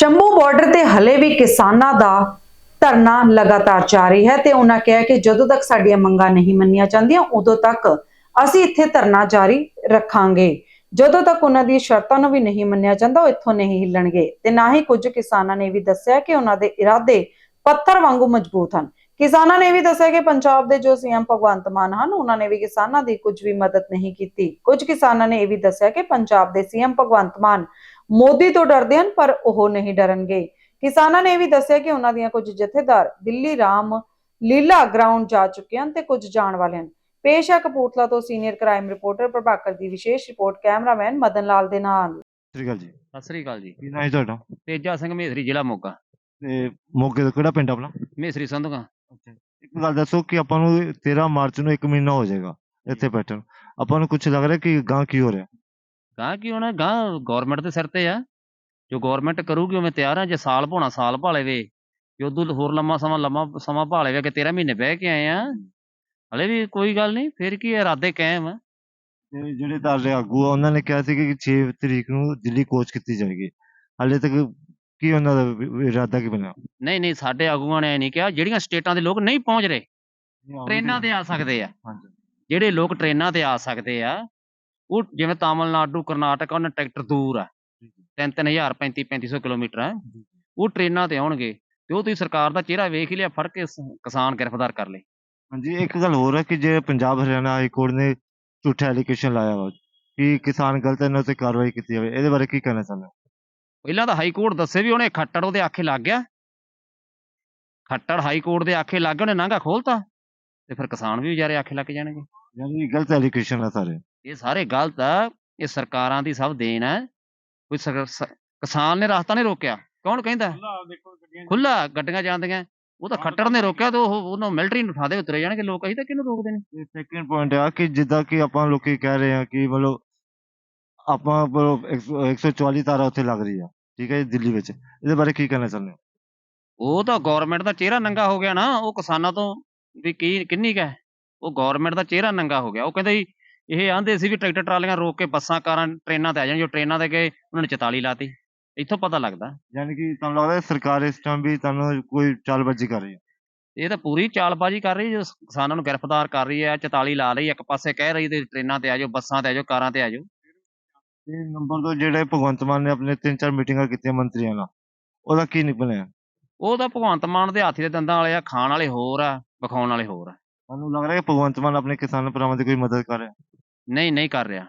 Shambhu border ਤੇ ਹਲੇ ਵੀ ਕਿਸਾਨਾਂ ਦਾ ਧਰਨਾ ਲਗਾਤਾਰ ਜਾਰੀ ਹੈ ਤੇ ਉਹਨਾਂ ਕਿਹਾ ਕਿ ਜਦੋਂ ਤੱਕ ਸਾਡੀਆਂ ਮੰਗਾਂ ਨਹੀਂ ਮੰਨੀਆਂ ਜਾਂਦੀਆਂ, ਉਦੋਂ ਤੱਕ ਅਸੀਂ ਇੱਥੇ ਧਰਨਾ ਜਾਰੀ ਰੱਖਾਂਗੇ। ਜਦੋਂ ਤੱਕ ਉਹਨਾਂ ਦੀ ਸ਼ਰਤਾਂ ਨੂੰ ਵੀ ਨਹੀਂ ਮੰਨਿਆ ਜਾਂਦਾ, ਉਹ ਇੱਥੋਂ ਨਹੀਂ ਹਿੱਲਣਗੇ। ਤੇ ਨਾ ਹੀ ਕੁਝ ਕਿਸਾਨਾਂ ਨੇ ਵੀ ਦੱਸਿਆ ਕਿ ਉਹਨਾਂ ਦੇ ਇਰਾਦੇ ਪੱਥਰ ਵਾਂਗੂ ਮਜ਼ਬੂਤ ਹਨ। ਕਿਸਾਨਾਂ ਨੇ ਵੀ ਦੱਸਿਆ ਕਿ ਪੰਜਾਬ ਦੇ ਜੋ ਸੀਐਮ ਭਗਵੰਤ ਮਾਨ ਹਨ, ਉਹਨਾਂ ਨੇ ਵੀ ਕਿਸਾਨਾਂ ਦੀ ਕੁਝ ਵੀ ਮਦਦ ਨਹੀਂ ਕੀਤੀ। ਕੁਝ ਕਿਸਾਨਾਂ ਨੇ ਇਹ ਵੀ ਦੱਸਿਆ ਕਿ ਪੰਜਾਬ ਦੇ ਸੀਐਮ ਭਗਵੰਤ ਮਾਨ ਮੋਦੀ ਤੋਂ ਡਰਦੇ ਹਨ ਪਰ ਉਹ ਨਹੀਂ ਡਰਨਗੇ। ਕਿਸਾਨਾਂ ਨੇ ਇਹ ਵੀ ਦੱਸਿਆ ਕਿ ਉਹਨਾਂ ਦੀਆਂ ਕੁਝ ਜਥੇਦਾਰ ਦਿੱਲੀ ਰਾਮ ਲੀਲਾ ਗਰਾਊਂਡ ਜਾ ਚੁੱਕੇ ਹਨ ਤੇ ਕੁਝ ਜਾਣ ਵਾਲੇ ਹਨ। ਪੇਸ਼ ਹੈ ਕਪੂਰਥਲਾ ਤੋਂ ਸੀਨੀਅਰ ਕ੍ਰਾਈਮ ਰਿਪੋਰਟਰ ਪ੍ਰਭਾਕਰ ਦੀ ਵਿਸ਼ੇਸ਼ ਰਿਪੋਰਟ। ਕੈਮਰਾਮੈਨ ਮਦਨ ਲਾਲ ਦੇ ਨਾਲ। ਸਤਿ ਸ਼੍ਰੀ ਅਕਾਲ ਜੀ। ਸਤਿ ਸ੍ਰੀ ਅਕਾਲ ਜੀ। ਕੀ ਨਾਂ ਹੈ ਤੁਹਾਡਾ? ਤੇਜਾ ਸਿੰਘ ਮੇਸਰੀ ਜ਼ਿਲ੍ਹਾ ਮੋਗਾ। ਤੇ ਮੋਗੇ ਦਾ ਕਿਹੜਾ ਪਿੰਡ ਆਪਣਾ? ਮੇਸਰੀ ਸੰਧੂਗਾ। ਇੱਕ ਗੱਲ ਦੱਸੋ ਕਿ ਆਪਾਂ ਨੂੰ 13 ਮਾਰਚ ਨੂੰ 1 ਮਹੀਨਾ ਹੋ ਜਾਏਗਾ ਇੱਥੇ ਬੈਠਣ। ਆਪਾਂ ਨੂੰ ਕੁਝ ਲੱਗ ਰਿਹਾ ਕਿ ਗਾਂ ਕੀ ਹੋ ਰਿਹਾ? ਗਾਂ ਕੀ ਹੋਣਾ? ਗਾਂ ਗਵਰਨਮੈਂਟ ਦੇ ਸਿਰ ਤੇ ਆ। ਜੋ ਗਵਰਨਮੈਂਟ ਕਰੂਗੀ ਉਵੇਂ ਤਿਆਰ ਆ। ਜੇ ਸਾਲ ਭਾਣਾ ਸਾਲ ਭਾਲੇ ਵੇ। ਜੇ ਉਦੋਂ ਹੋਰ ਲੰਮਾ ਸਮਾਂ ਲੰਮਾ ਸਮਾਂ ਭਾਲੇ ਵੇ ਕਿ 13 ਮਹੀਨੇ ਬਹਿ ਕੇ ਆਏ ਆ। ਹਲੇ ਵੀ ਕੋਈ ਗੱਲ ਨਹੀਂ ਫਿਰ ਕੀ ਇਰਾਦੇ ਕਾਇਮ ਆ। ਜਿਹੜੇ ਤੁਹਾਡੇ ਆਗੂ ਆ ਉਹਨਾਂ ਨੇ ਕਿਹਾ ਸੀ ਕਿ 6 ਤਰੀਕ ਨੂੰ ਦਿੱਲੀ ਕੋਚ ਕੀਤੀ ਜਾਏਗੀ। ਹਾਲੇ ਤੱਕ ਕੀ ਉਹਨਾਂ ਦਾ ਇਰਾਦਾ ਕੀ ਬਣਿਆ? ਨਹੀਂ ਨਹੀਂ ਸਾਡੇ ਆਗੂਆਂ ਨੇ ਇਹ ਨਹੀਂ ਕਿਹਾ। ਜਿਹੜੀਆਂ ਸਟੇਟਾਂ ਦੇ ਲੋਕ ਨਹੀਂ ਪਹੁੰਚ ਰਹੇ ਟ੍ਰੇਨਾਂ ਤੇ ਆ ਸਕਦੇ ਆ। ਜਿਹੜੇ ਲੋਕ ਟ੍ਰੇਨਾਂ ਤੇ ਆ ਸਕਦੇ ਆ ਉਹ ਜਿਵੇਂ ਤਾਮਿਲਨਾਡੂ ਕਰਨਾਟਕ ਉਹਨਾਂ ਟਿਕਟ ਦੂਰ ਆ। ਤਿੰਨ ਤਿੰਨ ਹਜ਼ਾਰ 35 3500 ਕਿਲੋਮੀਟਰ ਆ। ਉਹ ਟ੍ਰੇਨਾਂ ਤੇ ਆਉਣਗੇ ਤੇ ਉਹ ਤੁਸੀਂ ਸਰਕਾਰ ਦਾ ਚਿਹਰਾ ਵੇਖ ਹੀ ਲਿਆ ਫੜ ਕੇ ਕਿਸਾਨ ਗ੍ਰਿਫਤਾਰ ਕਰ ਲਏ। ਹਾਂਜੀ ਇੱਕ ਗੱਲ ਹੋਰ ਹੈ ਕਿ ਜੇ ਪੰਜਾਬ ਹਰਿਆਣਾ ਹਾਈ ਕੋਰਟ ਨੇ ਝੂਠਾ ਐਲੀਗੇਸ਼ਨ ਲਾਇਆ ਵਾ ਕਿ ਕਿਸਾਨ ਗਲਤ ਇਹਨਾਂ ਤੇ ਕਾਰਵਾਈ ਕੀਤੀ ਜਾਵੇ ਇਹਦੇ ਬਾਰੇ ਕੀ ਕਹਿਣਾ ਚਾਹੁੰਦੇ ਪਹਿਲਾਂ ਤਾਂ ਹਾਈ ਕੋਰਟ ਦੱਸੇ ਵੀ ਉਹਨੇ ਖੱਟੜ ਉਹਦੇ ਆਖੇ ਲੱਗ ਗਿਆ। ਖੱਟੜ ਹਾਈ ਕੋਰਟ ਦੇ ਆਖੇ ਲੱਗ ਉਹਨੇ ਨਾਂਗਾ ਖੋਲਤਾ ਤੇ ਫਿਰ ਕਿਸਾਨ ਵੀ ਵਿਚਾਰੇ ਆਖੇ ਲੱਗ ਜਾਣਗੇ। ਯਾਨੀ ਗਲਤ ਐਲੀਗੇਸ਼ਨ ਆ ਸਾਰੇ। ਇਹ ਸਾਰੇ ਗਲਤ ਆ ਇਹ ਸਰਕਾਰਾਂ ਦੀ ਸਭ ਦੇਣ ਹੈ ਕੋਈ ਕਿਸਾਨ ਨੇ ਰਸਤਾ ਨਹੀਂ ਰੋਕਿਆ। ਕੌਣ ਕਹਿੰਦਾ? ਖੁੱਲਾ ਗੱਡੀਆਂ ਜਾਂਦੀਆਂ। ਉਹ ਤਾਂ ਖੱਟੜ ਨੇ ਰੋਕਿਆ ਤੇ ਉਹ ਉਹਨੂੰ ਮਿਲਟਰੀ ਨੂੰ ਉਠਾ ਦੇ ਉਤਰੇ ਜਾਣਗੇ ਲੋਕ। ਅਸੀਂ ਤਾਂ ਕਿਹਨੂੰ ਰੋਕਦੇ ਨੇ? ਸੈਕਿੰਡ ਪੁਆਇੰਟ ਆ ਕਿ ਜਿੱਦਾਂ ਕਿ ਆਪਾਂ ਲੋਕੀ ਕਹਿ ਰਹੇ ਆ ਕਿ ਮਤਲਬ ਆਪਾਂ ਮਤਲਬ 144 ਤਾਰਾ ਉੱਥੇ ਲੱਗ ਰਹੀ ਆ ਠੀਕ ਹੈ ਦਿੱਲੀ ਵਿੱਚ। ਇਹਦੇ ਬਾਰੇ ਕੀ ਕਹਿਣਾ ਚਾਹੁੰਦੇ ਹੋ? ਉਹ ਤਾਂ ਗਵਰਨਮੈਂਟ ਦਾ ਚਿਹਰਾ ਨੰਗਾ ਹੋ ਗਿਆ ਨਾ ਉਹ ਕਿਸਾਨਾਂ ਤੋਂ ਵੀ ਕੀ ਕਿੰਨੀ ਕੁ ਹੈ? ਉਹ ਗਵਰਨਮੈਂਟ ਦਾ ਚਿਹਰਾ ਨੰਗਾ ਹੋ ਗਿਆ। ਉਹ ਕਹਿੰਦੇ ਜੀ ਇਹ ਆਂਦੇ ਸੀ ਵੀ ਟਰੈਕਟਰ ਟਰਾਲੀਆਂ ਰੋਕ ਕੇ ਬੱਸਾਂ ਕਾਰਾਂ ਟ੍ਰੇਨਾਂ ਤੇ ਆ ਜਾਣ ਜੋ ਟ੍ਰੇਨਾਂ ਤੇ ਗਏ ਉਹਨਾਂ ਨੇ 44 ਲਾਤੀ। ਇੱਥੋਂ ਪਤਾ ਲੱਗਦਾ। ਯਾਨੀ ਕਿ ਤੁਹਾਨੂੰ ਲੱਗਦਾ ਸਰਕਾਰ ਇਸ ਟਾਈਮ ਵੀ ਤੁਹਾਨੂੰ ਕੋਈ ਚਾਲਬਾਜ਼ੀ ਕਰ ਰਹੀ ਹੈ? ਇਹ ਤਾਂ ਪੂਰੀ ਚਾਲਬਾਜ਼ੀ ਕਰ ਰਹੀ ਜੋ ਕਿਸਾਨਾਂ ਨੂੰ ਗ੍ਰਿਫਤਾਰ ਕਰ ਰਹੀ ਹੈ 44 ਲਾ ਲਈ ਇੱਕ ਪਾਸੇ ਕਹਿ ਰਹੀ ਤੇ ਟ੍ਰੇਨਾਂ ਤੇ ਆ ਜਾਓ ਬੱਸਾਂ ਤੇ ਆ ਜਾਓ ਕਾਰਾਂ ਤੇ ਆ ਜਾਓ। ਤੇ ਨੰਬਰ ਦੋ ਜਿਹੜੇ ਭਗਵੰਤ ਮਾਨ ਨੇ ਆਪਣੇ ਤਿੰਨ ਚਾਰ ਮੀਟਿੰਗਾਂ ਕੀਤੀਆਂ ਮੰਤਰੀਆਂ ਨਾਲ ਉਹਦਾ ਕੀ ਨਿਕਲਿਆ? ਉਹ ਤਾਂ ਭਗਵੰਤ ਮਾਨ ਦੇ ਹਾਥੀ ਦੇ ਦੰਦਾਂ ਵਾਲੇ ਆ ਖਾਣ ਵਾਲੇ ਹੋਰ ਆ ਵਿਖਾਉਣ ਵਾਲੇ ਹੋਰ ਆ। ਤੁਹਾਨੂੰ ਲੱਗ ਰਿਹਾ ਕਿ ਭਗਵੰਤ ਮਾਨ ਆਪਣੇ ਕਿਸਾਨ ਭਰਾਵਾਂ ਦੀ ਕੋਈ ਮਦਦ ਕਰ ਰਿਹਾ? ਨਹੀਂ ਨਹੀਂ ਕਰ ਰਿਹਾ।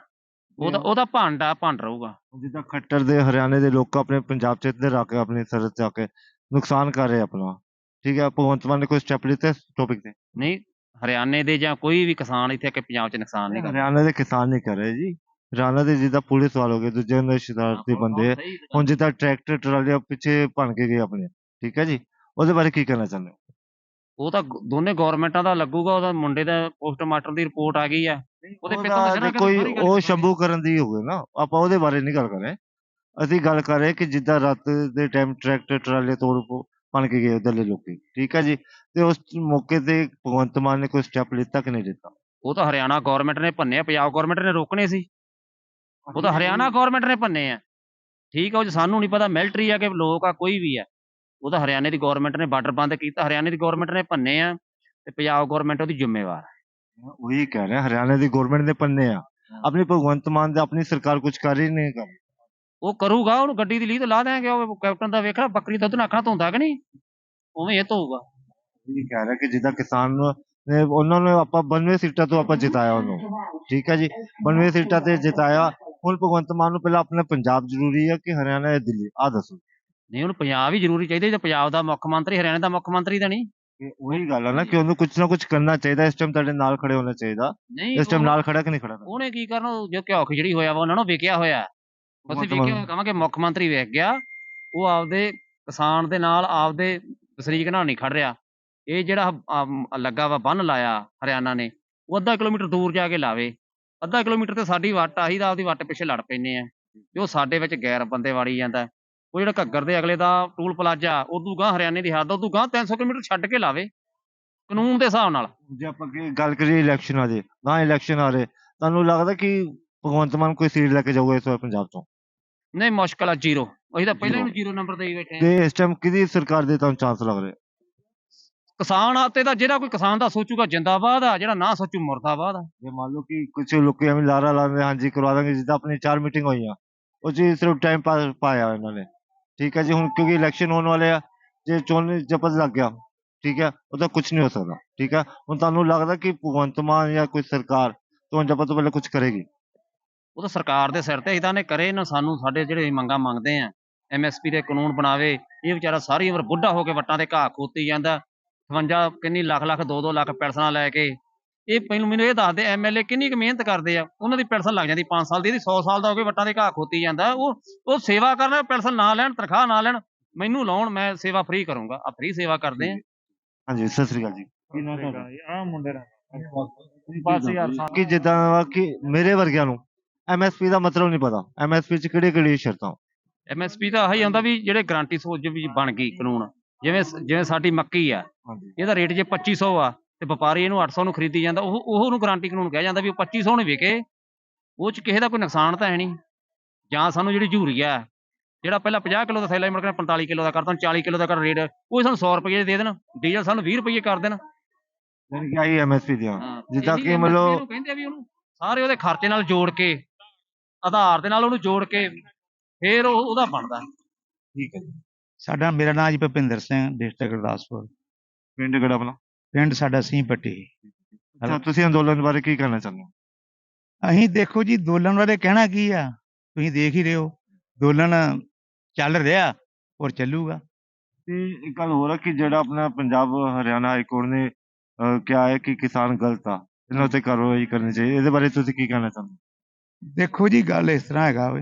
ਉਹ ਤਾਂ ਉਹਦਾ ਭੰਡ ਭੰਡ ਰਹੂਗਾ। ਜਿੱਦਾਂ ਖੱਟਰ ਦੇ ਹਰਿਆਣੇ ਦੇ ਲੋਕ ਆਪਣੇ ਪੰਜਾਬ ਚ ਇੱਧਰ ਆ ਕੇ ਆਪਣੀ ਸਰਹੱਦ ਆ ਕੇ ਨੁਕਸਾਨ ਕਰ ਰਹੇ ਆਪਣਾ। ਠੀਕ ਹੈ ਭਗਵੰਤ ਮਾਨ ਨੇ ਕੋਈ ਸਟੈਪ ਲਿੱਤੇ ਇਸ ਟੌਪਿਕ ਤੇ? ਨਹੀਂ ਹਰਿਆਣੇ ਦੇ ਜਾਂ ਕੋਈ ਵੀ ਕਿਸਾਨ ਇੱਥੇ ਆ ਕੇ ਪੰਜਾਬ 'ਚ ਨੁਕਸਾਨ ਨਹੀਂ ਕਰਦਾ ਹਰਿਆਣਾ ਦੇ ਕਿਸਾਨ ਨਹੀਂ ਕਰ ਰਹੇ ਜੀ। ਹਰਿਆਣਾ ਦੇ ਜਿੱਦਾਂ ਪੁਲਿਸ ਵਾਲੋਗੇ ਦੂਜੇ ਦੇ ਸ਼ਰਾਰਤੀ ਬੰਦੇ। ਹੁਣ ਜਿੱਦਾਂ ਟਰੈਕਟਰ ਟਰਾਲੀਆਂ ਪਿੱਛੇ ਭੰਨ ਕੇ ਗਏ ਆਪਣੇ। ਠੀਕ ਹੈ ਜੀ। ਉਹਦੇ ਬਾਰੇ ਕੀ ਕਹਿਣਾ ਚਾਹੁੰਦੇ ਹੋ? ਉਹ ਤਾਂ ਦੋਨੇ ਗਵਰਨਮੈਂਟਾਂ ਦਾ ਲੱਗੂਗਾ ਉਹਦਾ ਮੁੰਡੇ ਦਾ ਪੋਸਟਮਾਰਟਮ ਦੀ ਰਿਪੋਰਟ ਆ ਗਈ ਆ। ਉਹਦੇ ਦੱਸਣਾ ਕਿ ਕੋਈ ਉਹ। ਸ਼ੰਭੂ ਕਰਨ ਦੀ ਹੋਵੇ ਨਾ। ਆਪਾਂ ਉਹਦੇ ਬਾਰੇ ਨਹੀਂ ਗੱਲ ਕਰ ਰਹੇ। ਅਸੀਂ ਗੱਲ ਕਰ ਰਹੇ ਕਿ ਜਿੱਦਾਂ ਰਾਤ ਦੇ ਟਾਈਮ ਟਰੈਕਟਰ ਟਰਾਲੇ ਤੋੜ ਭੰਨ ਕੇ ਗਏ ਉਧਰਲੇ ਲੋਕੀ। ਠੀਕ ਹੈ ਜੀ? ਤੇ ਉਸ ਮੌਕੇ ਤੇ ਭਗਵੰਤ ਮਾਨ ਨੇ ਕੋਈ ਸਟੈਪ ਲਿੱਤਾ ਕਿ ਨਹੀਂ ਲਿੱਤਾ? ਉਹ ਤਾਂ ਹਰਿਆਣਾ ਗਵਰਨਮੈਂਟ ਨੇ ਭੰਨੇ ਪੰਜਾਬ ਗਵਰਨਮੈਂਟ ਨੇ ਰੋਕਣੇ ਸੀ। ਉਹ ਤਾਂ ਹਰਿਆਣਾ ਗਵਰਨਮੈਂਟ ਨੇ ਭੰਨੇ ਆ। ਠੀਕ ਆ ਉਹ ਸਾਨੂੰ ਨਹੀਂ ਪਤਾ ਮਿਲਟਰੀ ਆ ਕਿ ਲੋਕ ਆ ਕੋਈ ਵੀ ਆ। ਉਹ ਤਾਂ ਹਰਿਆਣੇ ਦੀ ਗਵਰਨਮੈਂਟ ਨੇ ਬਾਰਡਰ ਬੰਦ ਕੀਤਾ ਹਰਿਆਣੇ ਦੀ ਗਵਰਨਮੈਂਟ ਨੇ ਭੰਨੇ ਆ ਤੇ ਪੰਜਾਬ ਗਵਰਨਮੈਂਟ ਉਹਦੀ ਜ਼ਿੰਮੇਵਾਰ ਆ। ਉਹੀ ਕਹਿ ਰਹੇ ਹਰਿਆਣਾ ਦੀ ਗਵਰਨਮੈਂਟ ਨੇ ਪੰਨੇ ਆ। ਆਪਣੀ ਭਗਵੰਤ ਮਾਨ ਤੇ ਆਪਣੀ ਸਰਕਾਰ ਕੁਝ ਕਰ ਹੀ ਨਹੀਂ ਕਰ। ਰਹੀ। ਉਹ ਕਰੂਗਾ ਉਹਨੂੰ ਗੱਡੀ ਦੀ ਲੀਹ ਲਾ ਦੇਾਂਗੇ ਉਹ ਕੈਪਟਨ ਦਾ ਵੇਖਣਾ ਬੱਕਰੀ ਦੁੱਧ ਨਾਖਣਾ ਧੋਂਦਾ ਕਿ ਨਹੀਂ? ਉਵੇਂ ਇਹ ਧੋਊਗਾ। ਇਹ ਕਹਿ ਰਿਹਾ ਕਿ ਜਿੱਦਾਂ ਕਿਸਾਨ ਨੂੰ ਨੇ ਉਹਨਾਂ ਨੂੰ ਆਪਾਂ 92 ਸੀਟਾਂ ਤੋਂ ਆਪਾਂ ਜਿਤਾਇਆ ਉਹਨੂੰ। ਠੀਕ ਹੈ ਜੀ? 92 ਸੀਟਾਂ ਤੇ ਜਿਤਾਇਆ। ਹੁਣ ਭਗਵੰਤ ਮਾਨ ਨੂੰ ਪਹਿਲਾਂ ਆਪਣਾ ਪੰਜਾਬ ਜ਼ਰੂਰੀ ਹੈ ਕਿ ਹਰਿਆਣਾ ਜਾਂ ਦਿੱਲੀ? ਆ ਦੱਸੋ। ਨਹੀਂ ਉਹਨੂੰ ਪੰਜਾਬ ਹੀ ਜ਼ਰੂਰੀ ਚਾਹੀਦਾ ਜੇ ਪੰਜਾਬ ਦਾ ਮੁੱਖ ਮੰਤਰੀ ਹਰਿਆਣੇ ਦਾ ਮੁੱਖ ਮੰਤਰੀ ਤਾਂ ਨਹੀਂ। ਇਹ ਉਹੀ ਗੱਲ ਹੈ ਨਾ ਕਿ ਉਹਨੂੰ ਕੁਝ ਨਾ ਕੁਝ ਕਰਨਾ ਚਾਹੀਦਾ ਇਸ ਟਾਈਮ ਤੁਹਾਡੇ ਨਾਲ ਖੜੇ ਹੋਣਾ ਚਾਹੀਦਾ। ਨਹੀਂ ਇਸ ਟਾਈਮ ਨਾਲ ਖੜਾ ਕਿ ਨਹੀਂ ਖੜਾ ਉਹਨੇ ਕੀ ਕਰਨਾ ਜੋ ਘਿਓ ਖਿਚੜੀ ਹੋਇਆ ਵਾ ਉਹਨਾਂ ਨੂੰ ਵਿਕਿਆ ਹੋਇਆ। ਮਾਨ- ਹੋਇਆ ਕਹਾਂਗੇ ਮੁੱਖ ਮੰਤਰੀ ਵੇਖ ਗਿਆ ਉਹ ਆਪਦੇ ਕਿਸਾਨ ਦੇ ਨਾਲ ਆਪਦੇ ਵਸਨੀਕ ਨਾਲ ਨਹੀਂ ਖੜ ਰਿਹਾ। ਇਹ ਜਿਹੜਾ ਲੱਗਾ ਵਾ ਬੰਨ ਲਾਇਆ ਹਰਿਆਣਾ ਨੇ ਉਹ ਅੱਧਾ ਕਿਲੋਮੀਟਰ ਦੂਰ ਜਾ ਕੇ ਲਾਵੇ। ਅੱਧਾ ਕਿਲੋਮੀਟਰ ਤੇ ਸਾਡੀ ਵੱਟ ਆਹੀ ਦਾ ਆਪਦੀ ਵੱਟ ਪਿੱਛੇ ਲੜ ਪੈਨੇ ਆ। ਉਹ ਸਾਡੇ ਵਿੱਚ ਗੈਰ ਬੰਦੇ ਵਾੜੀ ਜਾਂਦਾ। ਉਹ ਜਿਹੜਾ ਘੱਗਰ ਦੇ ਅਗਲੇ ਦਾ ਟੂਲ ਪਲਾਜ਼ਾ ਉਦੋਂ ਗਾਂ ਹਰਿਆਣੇ ਦੀ ਹੱਦ ਉਦੋਂ ਗਾਂ 300 ਕਿਲੋਮੀਟਰ ਛੱਡ ਕੇ ਲਾਵੇ। ਕਾਨੂੰਨ ਦੇ ਹਿਸਾਬ ਨਾਲ। ਜੇ ਆਪਾਂ ਕੀ ਗੱਲ ਕਰੀਏ ਇਲੈਕਸ਼ਨਾਂ ਦੀ ਨਾ ਇਲੈਕਸ਼ਨ ਆ ਰਹੇ ਤੁਹਾਨੂੰ ਲੱਗਦਾ ਕਿ ਭਗਵੰਤ ਮਾਨ ਕੋਈ ਸੀਟ ਲੈ ਕੇ ਜਾਊਗਾ ਇਸ ਵਾਰ ਪੰਜਾਬ ਤੋਂ? ਨਹੀਂ ਮੁਸ਼ਕਲ ਆ ਜ਼ੀਰੋ। ਅਸੀਂ ਤਾਂ ਪਹਿਲਾਂ ਹੀ। ਜ਼ੀਰੋ। ਨੰਬਰ ਤੇ ਹੀ ਬੈਠੇ ਤੇ ਇਸ ਟਾਈਮ ਕਿਹਦੀ ਸਰਕਾਰ ਦੇ ਤੁਹਾਨੂੰ ਚਾਂਸ ਲੱਗ ਰਿਹਾ? ਕਿਸਾਨ ਆਤੇ ਤਾਂ ਜਿਹੜਾ ਕੋਈ ਕਿਸਾਨ ਦਾ ਸੋਚੂਗਾ ਜਿੰਦਾਬਾਦ ਆ ਜਿਹੜਾ ਨਾ ਸੋਚੂ ਮੁਰਦਾਬਾਦ ਆ। ਜੇ ਮੰਨ ਲਓ ਕਿ ਕੁਝ ਲੋਕੀ ਐਵੇਂ ਲਾਰਾ ਲਾਉਂਦੇ ਹਾਂਜੀ ਕਰਵਾ ਦਾਂਗੇ ਜਿੱਦਾਂ ਆਪਣੀ ਚਾਰ ਮੀਟਿੰਗ ਹੋਈਆਂ ਉਹ ਜੀ ਸਿਰਫ ਟਾਈਮ ਪਾਸ ਪਾਇਆ ਇਹਨਾਂ ਨੇ। ਠੀਕ ਹੈ ਜੀ, ਹੁਣ ਕਿਉਂਕਿ ਇਲੈਕਸ਼ਨ ਹੋਣ ਵਾਲੇ ਆ, ਜੇ ਚੋਣ ਜਪਤ ਲੱਗ ਗਿਆ, ਠੀਕ ਹੈ ਉਹਦਾ ਕੁਝ ਨਹੀਂ ਹੋ ਸਕਦਾ, ਠੀਕ ਹੈ, ਹੁਣ ਤੁਹਾਨੂੰ ਲੱਗਦਾ ਕਿ ਭਗਵੰਤ ਮਾਨ ਜਾਂ ਕੋਈ ਸਰਕਾਰ ਚੋਣ ਜਪਤ ਤੋਂ ਪਹਿਲੇ ਕੁਝ ਕਰੇਗੀ? ਉਹ ਤਾਂ ਸਰਕਾਰ ਦੇ ਸਿਰ ਤੇ ਅਸੀਂ ਤਾਂ ਨੇ ਕਰੇ ਨਾ, ਸਾਨੂੰ ਸਾਡੇ ਜਿਹੜੇ ਅਸੀਂ ਮੰਗਾਂ ਮੰਗਦੇ ਆ ਐਮਐਸਪੀ ਦੇ ਕਾਨੂੰਨ ਬਣਾਵੇ, ਇਹ ਵਿਚਾਰਾ ਸਾਰੀ ਉਮਰ ਬੁੱਢਾ ਹੋ ਕੇ ਵੱਟਾਂ ਤੇ ਘਾਹ ਖੋਤੀ ਜਾਂਦਾ 55 ਕਿੰਨੀ ਲੱਖ ਲੱਖ 2-2 ਲੱਖ ਪੈਸਾ ਲੈ ਕੇ ਇਹ ਮੈਨੂੰ ਮੈਨੂੰ ਇਹ ਦੱਸਦੇ ਐਮਐਲਏ ਕਿੰਨੀ ਕੁ ਮਿਹਨਤ ਕਰਦੇ ਆ। ਉਹਨਾਂ ਦੀ ਪੈਨਸ਼ਨ ਲੱਗ ਜਾਂਦੀ 5 ਸਾਲ ਦੀ ਇਹਦੀ 100 ਸਾਲ ਦਾ ਹੋ ਕੇ ਵੱਟਾਂ ਤੇ ਘਾਹ ਖੋਤੀ ਜਾਂਦਾ। ਉਹ ਉਹ ਸੇਵਾ ਕਰਨ ਪੈਨਸ਼ਨ ਨਾ ਲੈਣ ਤਨਖਾਹ ਨਾ ਲੈਣ ਮੈਨੂੰ ਲਾਉਣ ਮੈਂ ਸੇਵਾ ਫ੍ਰੀ ਕਰੂੰਗਾ। ਆ ਫ੍ਰੀ ਸੇਵਾ ਕਰਦੇ ਆ। ਹਾਂਜੀ ਸਤਿ ਸ੍ਰੀ ਅਕਾਲ ਜੀ। ਆ ਮੁੰਡੇ ਦਾ ਕਿ ਜਿੱਦਾਂ ਵਾ ਕਿ ਮੇਰੇ ਵਰਗਿਆਂ ਨੂੰ ਐਮਐਸਪੀ ਦਾ ਮਤਲਬ ਨਹੀਂ ਪਤਾ। ਐਮਐਸਪੀ ਚ ਕਿਹੜੀ ਕਿਹੜੀ ਸ਼ਰਤਾਂ? ਐਮਐਸਪੀ ਤਾਂ ਆਹੀ ਆਉਂਦਾ ਵੀ ਜਿਹੜੇ ਗਾਰੰਟੀ ਸੋਚ ਵੀ ਬਣ ਗਈ ਕਾਨੂੰਨ। ਜਿਵੇਂ ਜਿਵੇਂ ਸਾਡੀ ਮੱਕੀ ਆ ਇਹਦਾ ਰੇਟ ਜੇ 2500 ਆ ਤੇ ਵਪਾਰੀ ਇਹਨੂੰ 800 ਨੂੰ ਖਰੀਦੀ ਜਾਂਦਾ ਉਹ ਉਹ ਨੂੰ ਗਾਰੰਟੀ ਕਾਨੂੰਨ ਕਿਹਾ ਜਾਂਦਾ ਵੀ ਉਹ 2500 ਨੂੰ ਵਿਕੇ ਉਹ ਚ ਕਿਸੇ ਦਾ ਕੋਈ ਨੁਕਸਾਨ ਤਾਂ ਹੈ ਨਹੀਂ। ਜਾਂ ਸਾਨੂੰ ਜਿਹੜੀ ਯੂਰੀਆ ਹੈ, ਜਿਹੜਾ ਪਹਿਲਾਂ 50 ਕਿਲੋ ਦਾ ਥੈਲਾ ਮੁੜ ਕੇ 45 ਕਿਲੋ ਦਾ ਕਰਤਾ 40 ਕਿਲੋ ਦਾ ਕਰ ਰੇਟ ਉਹ ਸਾਨੂੰ 100 ਰੁਪਏ ਦੇ ਦੇਣ ਡੀਜ਼ਲ ਸਾਨੂੰ 20 ਰੁਪਏ ਕਰ ਦੇਣ। ਯਾਨੀ ਕਿ ਆਈ ਐਮਐਸਪੀ ਹਾਂ, ਜਿੱਦਾਂ ਕਿ ਮਤਲਬ- ਕਹਿੰਦੇ ਆ ਵੀ ਉਹਨੂੰ ਸਾਰੇ ਉਹਦੇ ਖਰਚੇ ਨਾਲ ਜੋੜ ਕੇ ਆਧਾਰ ਦੇ ਨਾਲ ਉਹਨੂੰ ਜੋੜ ਕੇ ਫੇਰ ਉਹ ਉਹਦਾ ਬਣਦਾ। ਠੀਕ ਹੈ ਜੀ। ਸਾਡਾ ਮੇਰਾ ਨਾਮ ਜੀ ਭੁਪਿੰਦਰ ਸਿੰਘ ਡਿਸਟ੍ਰਿਕਟ ਗੁਰਦਾਸਪੁਰ। ਪਿੰਡ ਆਪਣਾ? ਪਿੰਡ ਸਾਡਾ ਸਿੰਘ ਪੱਟੀ। ਅੱਛਾ ਤੁਸੀਂ ਅੰਦੋਲਨ ਬਾਰੇ ਕੀ ਕਹਿਣਾ ਚਾਹੁੰਦੇ ਹੋ? ਅਸੀਂ ਦੇਖੋ ਜੀ ਦੋਲਨ ਬਾਰੇ ਕਹਿਣਾ ਕੀ ਆ? ਤੁਸੀਂ ਦੇਖ ਹੀ ਰਹੇ ਹੋ ਦੋਲਨ ਚੱਲ ਰਿਹਾ ਔਰ ਚੱਲੂਗਾ। ਤੇ ਇੱਕ ਗੱਲ ਹੋਰ ਹੈ ਕਿ ਜਿਹੜਾ ਆਪਣਾ ਪੰਜਾਬ ਹਰਿਆਣਾ ਹਾਈ ਕੋਰਟ ਨੇ ਕਿਹਾ ਹੈ ਕਿ ਕਿਸਾਨ ਗਲਤ ਆ ਇਹਨਾਂ ਉੱਤੇ ਕਾਰਵਾਈ ਕਰਨੀ ਚਾਹੀਦੀ ਇਹਦੇ ਬਾਰੇ ਤੁਸੀਂ ਕੀ ਕਹਿਣਾ ਚਾਹੁੰਦੇ ਹੋ? ਦੇਖੋ ਜੀ ਗੱਲ ਇਸ ਤਰ੍ਹਾਂ ਹੈਗਾ ਵੇ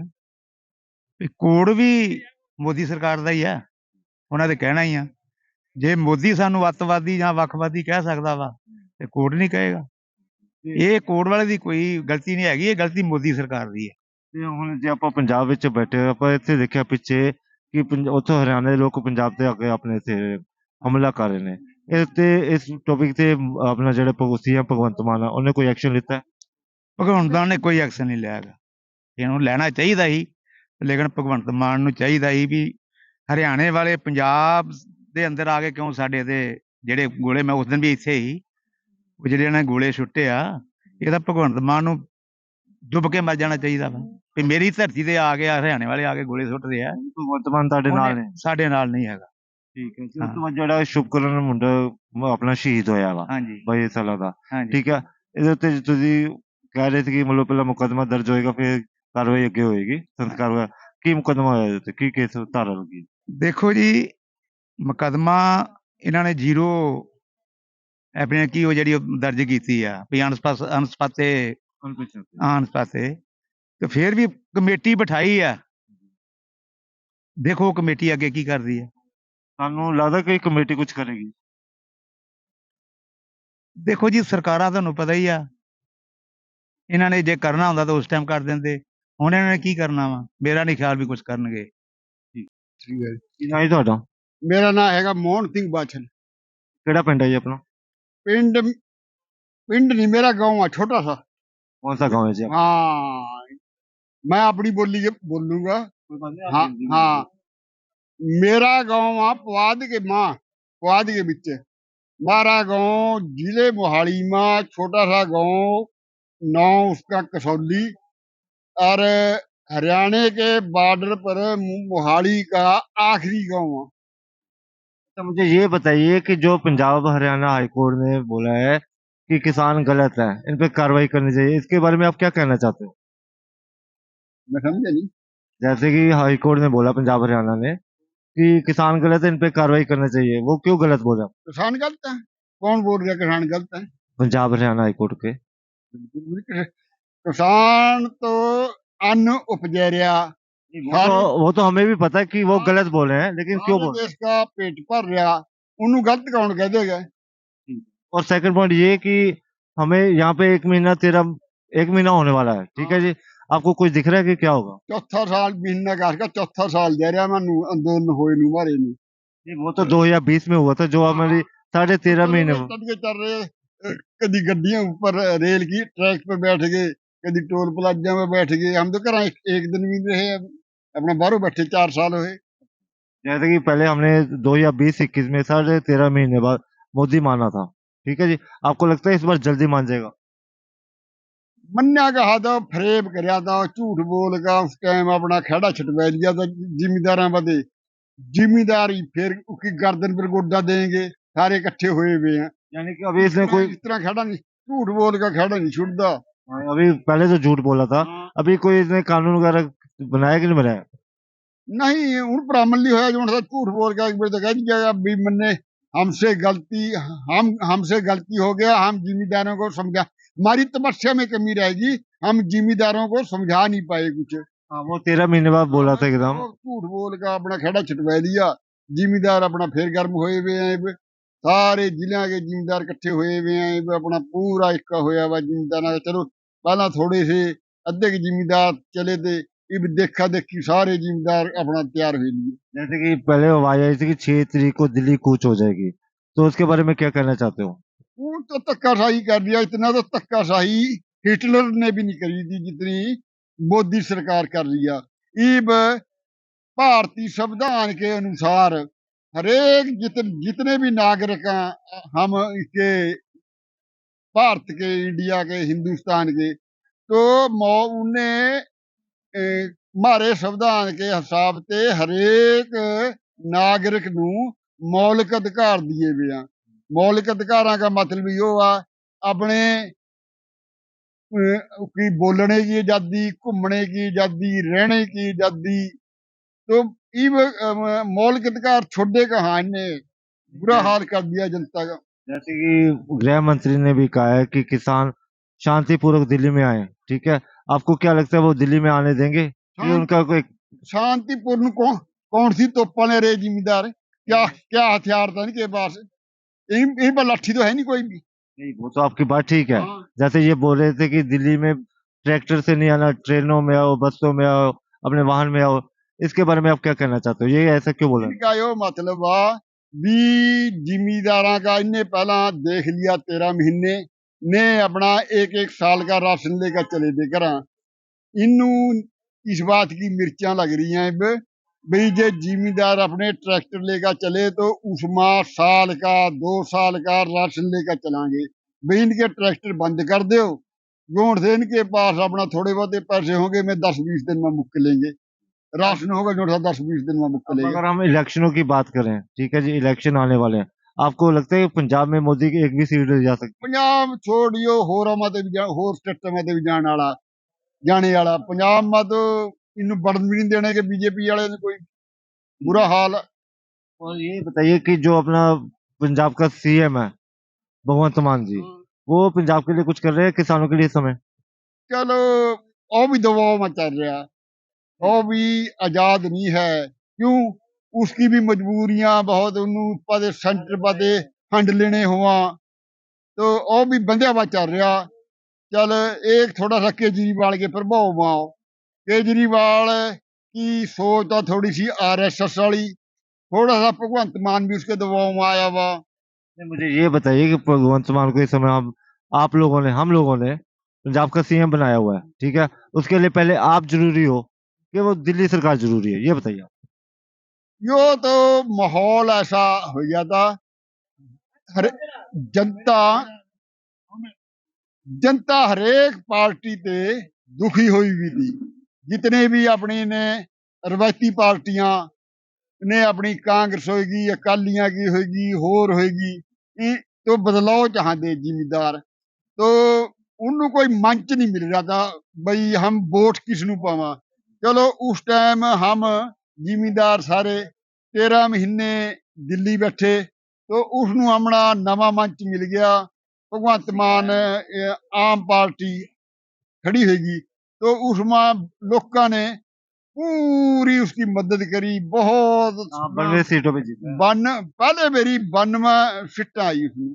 ਵੀ ਕੋਡ ਵੀ ਮੋਦੀ ਸਰਕਾਰ ਦਾ ਹੀ ਆ ਉਹਨਾਂ ਦੇ ਕਹਿਣਾ ਹੀ ਆ। ਜੇ ਮੋਦੀ ਸਾਨੂੰ ਅੱਤਵਾਦੀ ਜਾਂ ਵੱਖਵਾਦੀ ਕਹਿ ਸਕਦਾ ਵਾ ਤੇ ਕੋਡ ਨਹੀਂ ਕਹੇਗਾ। ਇਹ ਕੋਡ ਵਾਲੇ ਦੀ ਕੋਈ ਗਲਤੀ ਨਹੀਂ ਹੈਗੀ ਇਹ ਗਲਤੀ ਮੋਦੀ ਸਰਕਾਰ ਦੀ ਹੈ। ਤੇ ਹੁਣ ਜੇ ਆਪਾਂ ਪੰਜਾਬ ਵਿੱਚ ਬੈਠੇ ਆਪਾਂ ਇੱਥੇ ਦੇਖਿਆ ਪਿੱਛੇ ਕਿ ਉੱਥੋਂ ਹਰਿਆਣਾ ਦੇ ਲੋਕ ਪੰਜਾਬ ਤੇ ਆ ਕੇ ਆਪਣੇ ਇੱਥੇ ਹਮਲਾ ਕਰ ਰਹੇ ਨੇ। ਇਹ ਤੇ ਇਸ ਟੌਪਿਕ ਤੇ ਆਪਣਾ ਜਿਹੜਾ ਭਗਵਤੀ ਆ ਭਗਵੰਤ ਮਾਨ ਉਹਨੇ ਕੋਈ ਐਕਸ਼ਨ ਲਿੱਤਾ? ਭਗਵੰਤ ਮਾਨ ਨੇ ਕੋਈ ਐਕਸ਼ਨ ਨਹੀਂ ਲਿਆ ਹੈਗਾ। ਇਹਨੂੰ ਲੈਣਾ ਚਾਹੀਦਾ ਸੀ ਲੇਕਿਨ ਭਗਵੰਤ ਮਾਨ ਨੂੰ ਚਾਹੀਦਾ ਸੀ ਵੀ ਹਰਿਆਣੇ ਵਾਲੇ ਪੰਜਾਬ ਦੇ ਅੰਦਰ ਆ ਕੇ ਕਿਉਂ ਸਾਡੇ ਤੇ ਜਿਹੜੇ ਗੋਲੇ ਮੈਂ ਉਸ ਦਿਨ ਵੀ ਇੱਥੇ ਹੀ ਉਹ ਜਿਹੜੇ ਇਹਨਾਂ ਨੇ ਗੋਲੇ ਛੁੱਟੇ ਆ ਇਹ ਤਾਂ ਭਗਵੰਤ ਮਾਨ ਨੂੰ ਡੁੱਬ ਕੇ ਮਰ ਜਾਣਾ ਚਾਹੀਦਾ ਵਾ। ਵੀ ਮੇਰੀ ਧਰਤੀ ਤੇ ਆ ਕੇ ਹਰਿਆਣੇ ਵਾਲੇ ਆ ਕੇ ਗੋਲੇ ਸੁੱਟਦੇ ਆ। ਭਗਵੰਤ ਮਾਨ ਤੁਹਾਡੇ ਨਾਲ ਨੇ? ਸਾਡੇ ਨਾਲ ਨਹੀਂ ਹੈਗਾ। ਠੀਕ ਹੈ ਜੀ। ਹਾਂ। ਉਸ ਤੋਂ ਬਾਅਦ ਜਿਹੜਾ ਸ਼ੁਭਕਰਨ ਮੁੰਡਾ ਆਪਣਾ ਸ਼ਹੀਦ ਹੋਇਆ ਵਾ ਹਾਂਜੀ। 22 ਸਾਲਾਂ ਦਾ। ਠੀਕ ਹੈ ਇਹਦੇ ਉੱਤੇ ਤੁਸੀਂ ਕਹਿ ਰਹੇ ਸੀ ਕਿ ਮਤਲਬ ਪਹਿਲਾਂ ਮੁਕੱਦਮਾ ਦਰਜ ਹੋਏਗਾ ਫਿਰ ਕਾਰਵਾਈ ਅੱਗੇ ਹੋਏਗੀ। ਸੰਸਕਾਰ ਹੋਇਆ। ਕੀ ਮੁਕੱਦਮਾ ਹੋਇਆ ਉੱਤੇ? ਕੀ ਕੇਸ ਧਾਰਾ ਲੱਗੀ? ਦੇਖੋ ਜੀ ਮੁਕੱਦਮਾ ਇਹਨਾਂ ਨੇ ਜ਼ੀਰੋ ਆਪਣੇ ਕੀ ਉਹ ਜਿਹੜੀ ਦਰਜ ਕੀਤੀ ਆ ਵੀ ਅਨਸਪਾਸ ਅਨਸਪਾਤੇ ਅਨਸਪਾਤੇ ਤੇ ਫਿਰ ਵੀ ਕਮੇਟੀ ਬਿਠਾਈ ਆ। ਦੇਖੋ ਕਮੇਟੀ ਅੱਗੇ ਕੀ ਕਰਦੀ ਹੈ ਸਾਨੂੰ ਲੱਗਦਾ ਕਿ ਕਮੇਟੀ ਕੁਝ ਕਰੇਗੀ? ਦੇਖੋ ਜੀ ਸਰਕਾਰਾਂ ਤੁਹਾਨੂੰ ਪਤਾ ਹੀ ਆ। ਇਹਨਾਂ ਨੇ ਜੇ ਕਰਨਾ ਹੁੰਦਾ ਤਾਂ ਉਸ ਟਾਈਮ ਕਰ ਦਿੰਦੇ। ਹੁਣ ਇਹਨਾਂ ਨੇ ਕੀ ਕਰਨਾ ਵਾ? ਮੇਰਾ ਨਹੀਂ ਖਿਆਲ ਵੀ ਕੁਝ ਕਰਨਗੇ। ਠੀਕ। ਹੈ ਕੀ ਜੀ ਤੁਹਾਡਾ? ਮੇਰਾ ਨਾਮ ਹੈਗਾ ਮੋਹਨ ਸਿੰਘ ਬਾਛਲ ਕਿਹੜਾ ਪਿੰਡ ਹੈ ਜੀ ਆਪਣਾ ਪਿੰਡ ਪਿੰਡ ਨਹੀਂ ਮੇਰਾ गांव ਆ छोटा सा ਕੌਣ ਸਾ गांव है जी आपका? हाँ मैं अपनी बोली के बोलूंगा हाँ हाँ मेरा गांव आ पवाद के माँ पवाद के बिच मारा गांव जिले मोहाली में छोटा सा गांव नाम उसका कसौली और हरियाणा के बॉर्डर पर मोहाली का आखिरी गांव है तो मुझे ये बताइए कि जो पंजाब हरियाणा हाई कोर्ट ने बोला है कि किसान गलत है इन पे कार्रवाई करनी चाहिए। इसके बारे में आप क्या कहना चाहते हो? मैं समझा नहीं। जैसे कि हाई कोर्ट ने बोला पंजाब हरियाणा ने कि किसान गलत है इन पे कार्रवाई करना चाहिए। वो क्यों गलत बोला किसान गलत है? कौन बोल रहा किसान गलत है? पंजाब हरियाणा हाई कोर्ट के। बिल्कुल किसान तो अन्न उपजा रहा। वो तो, वो तो हमें भी पता है कि वो गलत बोले हैं लेकिन क्यों बोले देश का पेट भर रहा ਉਹਨੂੰ ਗਲਤ ਕੌਣ ਕਹਿ ਦੇਗਾ और सेकंड पॉइंट ये कि हमें यहाँ पे एक महीना तेरह एक महीना होने वाला है ठीक है जी आपको कुछ दिख रहा है कि क्या होगा ਚੌਥਾ ਸਾਲ ਮਹੀਨਾ ਕਾਸਕਾ ਚੌਥਾ ਸਾਲ ਦੇ ਰਿਹਾ ਮੈਨੂੰ ਅੰਦੋਲਨ ਹੋਏ ਨੂੰ ਮਾਰੇ ਨੂੰ नहीं, वो तो 2020 में हुआ था जो हमारी साढ़े तेरह महीने में तब के चल रहे अ, कभी गड्डियों ऊपर रेल की ट्रैक पे बैठ गए कभी टोल प्लाजा में बैठ गए हम तो करा एक, एक दिन भी नहीं रहे अब ਆਪਣਾ ਬਾਹਰੋਂ ਬੈਠੇ 4 ਸਾਲ ਹੋਏ जैसे कि पहले हमने दो या बीस इक्कीस में साढ़े तेरह महीने बाद मोदी माना था ठीक है जी आपको लगता है इस बार जल्दी मान जाएगा ਮੰਨਿਆ ਕਹਾ ਤਾਂ ਫਰੇਬ ਕਰਿਆ ਤਾਂ ਝੂਠ ਬੋਲ ਕੇ ਉਸ ਟਾਈਮ ਆਪਣਾ ਖੜਾ ਛਟਵਾ ਲਿਆ ਤਾਂ ਜ਼ਿਮੀਦਾਰਾਂ ਬਦੇ ਜ਼ਿਮੀਦਾਰੀ ਫਿਰ ਉਕੀ ਗਰਦਨ ਪਰ ਗੋਡਾ ਦੇਂਗੇ ਸਾਰੇ ਇਕੱਠੇ ਹੋਏ ਵੇ ਆ यानी कि अभी इसने कोई ਇਸ ਤਰ੍ਹਾਂ ਖੜਾ ਨਹੀਂ ਝੂਠ ਬੋਲ ਕੇ ਖੜਾ ਨਹੀਂ ਛੁੱਟਦਾ हाँ, अभी पहले तो झूठ बोला था। हाँ। अभी कोई इसने कानून वगैरह बनाया कि नहीं बनाया? नहीं उन पर होया जो झूठ बोल गया तो अभी मैंने हमसे गलती हम हमसे गलती हो गया हम जिम्मेदारों को समझा हमारी तपस्या में कमी रहेगी हम जिम्मेदारों को समझा नहीं पाए कुछ। हाँ वो तेरह महीने बाद बोला था एकदम। हाँ, तो झूठ बोल का अपना खेड़ा छिटवा दिया जिम्मेदार अपना फिर गर्म हुए हुए हैं सारे ज़िले के जिम्मेदार इकट्ठे हुए हुए हैं अपना पूरा इक्का होया हुआ जिम्मेदार। चलो ਪਹਿਲਾਂ ਥੋੜੇ ਸੇ ਅੱਧੇ ਕੁ ਜ਼ਿਮੀਦਾਰ ਚਲੇ ਤੇ ਇਹ ਵੀ ਦੇਖਾ ਦੇਖੀ ਸਾਰੇ ਜ਼ਿਮੀਦਾਰ ਆਪਣਾ ਤਿਆਰ ਹੋਏ लिए जैसे कि पहले आवाज आई थी कि छह तारीख को दिल्ली कूच हो जाएगी तो उसके बारे में क्या कहना चाहते हो वो तो धक्काशाही कर दिया इतना तो धक्काशाही हिटलर ने भी नहीं करी थी जितनी मोदी सरकार कर लिया ईब भारतीय संविधान के अनुसार हरेक जितने जितने भी नागरिक हैं हम इसके भारत के इंडिया के हिंदुस्तान के तो मौ- उन्हें ए, हमारे संविधान के हिसाब से हरेक नागरिक ਨੂੰ ਮੌਲਿਕ ਅਧਿਕਾਰ ਦਿਏ ਵੇ ਆ ਮੌਲਿਕ ਅਧਿਕਾਰਾਂ ਦਾ ਮਤਲਬ ਇਹੋ ਆ ਆਪਣੇ ਅਹ, ਕੀ ਬੋਲਣੇ ਦੀ ਆਜ਼ਾਦੀ ਘੁੰਮਣੇ ਦੀ ਆਜ਼ਾਦੀ ਰਹਿਣੇ ਦੀ ਆਜ਼ਾਦੀ तो ਇਹ ਮੌਲਿਕ ਅਧਿਕਾਰ ਛੋੜੇ ਕਹਾਂ ਨੇ बुरा हाल कर दिया जनता का जैसे कि गृह मंत्री ने भी कहा है कि किसान शांतिपूर्वक दिल्ली में आए ठीक है? आपको क्या लगता है वो दिल्ली में आने देंगे? कि उनका कोई शांतिपूर्ण कौन कौन सी तोपा ने रे जिम्मेदार? क्या क्या हथियार था इनके पास? पर लाठी तो है नहीं कोई भी। नहीं वो तो आपकी बात ठीक है। हाँ। जैसे ये बोल रहे थे कि दिल्ली में ट्रैक्टर से नहीं आना ट्रेनों में आओ बसों में आओ अपने वाहन में आओ इसके बारे में आप क्या कहना चाहते हो? ये ऐसा क्यों बोला यो मतलब भी जिमीदारा का इनने पहला देख लिया तेरह महीने ने अपना एक एक साल का राशन लेकर चले थे घर इनू इस बात की मिर्चा लग रही हैं अब भाई जे जिमीदार अपने ट्रैक्टर लेकर चले तो उसमें साल का दो साल का राशन लेकर चलांगे भाई इनके ट्रैक्टर बंद कर दो जोड़ से इनके पास अपना थोड़े बहुत पैसे होंगे मैं दस बीस दिन में मुक्क लेंगे राशन होगा जो दस बीस दिन में मुक्का अगर हम इलेक्शनों की बात करें ठीक है जी इलेक्शन आने वाले हैं आपको लगता है पंजाब में मोदी की एक भी सीट जा सकती? पंजाब छोड़ियो होर होर स्टेटा मत भी जाने वाला जाने वाला। पंजाब मत इन बढ़न भी नहीं देने के बीजेपी वाले कोई बुरा हाल। और ये बताइए कि जो अपना पंजाब का सीएम है भगवंत मान जी हम्म। वो पंजाब के लिए कुछ कर रहे हैं किसानों के लिए समय? चलो और भी दबाव में चल रहा है। वो भी आज़ाद नहीं है क्यों उसकी भी मजबूरियां बहुत ਉਹਨੂੰ ਪਾਦੇ ਸੈਂਟਰ ਪਾਦੇ ਫੰਡ ਲੈਣੇ ਹੋਵਾਂ तो ਉਹ ਵੀ ਬੰਦਿਆ ਵਾ ਚੱਲ ਰਿਹਾ ਚਲ ਇਹ ਥੋੜਾ ਸਾ ਕੇਜਰੀਵਾਲ ਕੇ ਪ੍ਰਭਾਵ ਮਾਓ ਕੇਜਰੀਵਾਲ की सोच तो थोड़ी सी आरएसएस वाली थोड़ा सा भगवंत मान भी उसके दबाव में आया हुआ मुझे ये बताइए कि भगवंत मान को इस समय आप, आप लोगों ने हम लोगों ने पंजाब का सीएम बनाया हुआ है ठीक है उसके लिए पहले आप जरूरी हो कि वो दिल्ली सरकार जरूरी है ये बताइए आप यो तो माहौल ऐसा हो गया था हर जनता जनता हरेक पार्टी ते दुखी हुई हुई थी जितने भी अपनी ने रवायती पार्टियां ने अपनी कांग्रेस होगी अकालियां की होगी होर होगी इ- तो बदलाव चाहते जिम्मेदार तो उन्होंने कोई मंच नहीं मिल रहा था भाई हम वोट किस ਨੂੰ ਪਾਵਾਂ चलो उस टाइम हम ਜ਼ਿਮੀਂਦਾਰ ਸਾਰੇ 13 ਮਹੀਨੇ ਦਿੱਲੀ ਬੈਠੇ ਤੋਂ ਉਸ ਨੂੰ ਆਪਣਾ ਨਵਾਂ ਮੰਚ ਮਿਲ ਗਿਆ ਭਗਵੰਤ ਮਾਨ ਆਮ ਪਾਰਟੀ ਖੜੀ ਹੋਏਗੀ ਤੋਂ ਉਸ ਮਾਂ ਲੋਕਾਂ ਨੇ पूरी उसकी मदद करी बहुत बानवे सीटों पे जीता बन पहले मेरी बानवा सीटें आई उसमें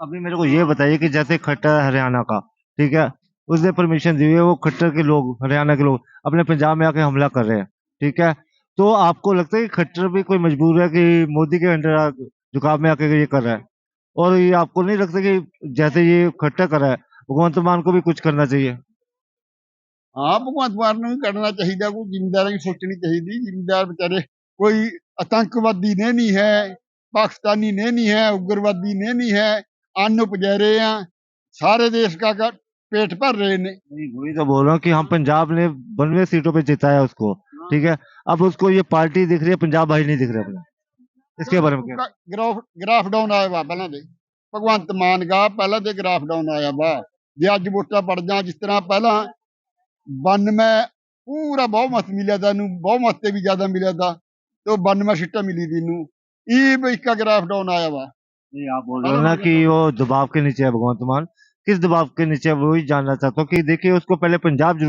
अभी मेरे को ये बताइए कि जैसे खट्टा हरियाणा का ठीक है उसने परमिशन दी हुई है वो खट्टर के लोग हरियाणा के लोग अपने पंजाब में आके हमला कर रहे हैं ठीक है तो आपको लगता है कि खट्टर भी कोई मजबूर है कि मोदी के अंडर आ- झुकाव में आके ये कर रहा है और ये आपको नहीं लगता कि जैसे ये खट्टर कर रहा है भगवंत मान को भी कुछ करना चाहिए ਹਾਂ ਭਗਵੰਤ ਮਾਨ ਨੂੰ ਵੀ ਕਰਨਾ ਚਾਹੀਦਾ ਕੋਈ ਜ਼ਿਮੀਂਦਾਰਾਂ ਦੀ ਸੋਚਣੀ ਚਾਹੀਦੀ ਜ਼ਿਮੀਂਦਾਰ ਵਿਚਾਰੇ ਕੋਈ ਆਤੰਕਵਾਦੀ ਨੇ ਨਹੀਂ ਹੈ ਪਾਕਿਸਤਾਨੀ ਨੇ नहीं है उग्रवादी ने नहीं है अन्न उपजा रहे हैं सारे देश का का पेट भर रहे ने नहीं, वही तो बोल रहा हूँ कि हम पंजाब ने बनवे सीटों पे जिताया उसको ठीक है अब उसको ये पार्टी दिख रही है पंजाब भाई नहीं दिख रहे अपने इसके बारे में क्या ਗ੍ਰਾਫ ਗ੍ਰਾਫ ਡਾਊਨ ਆਇਆ ਵਾ ਪਹਿਲਾਂ ਦੇ ਭਗਵੰਤ ਮਾਨ ਗਾ ਪਹਿਲਾਂ ਦੇ ਗ੍ਰਾਫ ਡਾਊਨ ਆਇਆ ਵਾ ਜੇ ਅੱਜ ਵੋਟਾਂ ਪੜ ਜਾ ਜਿਸ ਤਰ੍ਹਾਂ ਪਹਿਲਾਂ 92 ਪੂਰਾ ਬਹੁਮਤ ਮਿਲਿਆ ਦਾ ਨੂੰ ਬਹੁਮਤ ਤੇ ਵੀ ਜ਼ਿਆਦਾ ਮਿਲਿਆ ਦਾ ਤੇ ਉਹ 92 ਸੀਟਾਂ ਮਿਲੀ ਦੀ ਨੂੰ ਇਹ ਵੀ ਇੱਕ ਗ੍ਰਾਫ ਡਾਊਨ ਆਇਆ ਵਾ नहीं आप बोल रहे हो ना कि वो दबाव के नीचे है भगवंत मान किस दबाव के नीचे है वही जानना चाहता हूँ कि देखिए उसको पहले पंजाब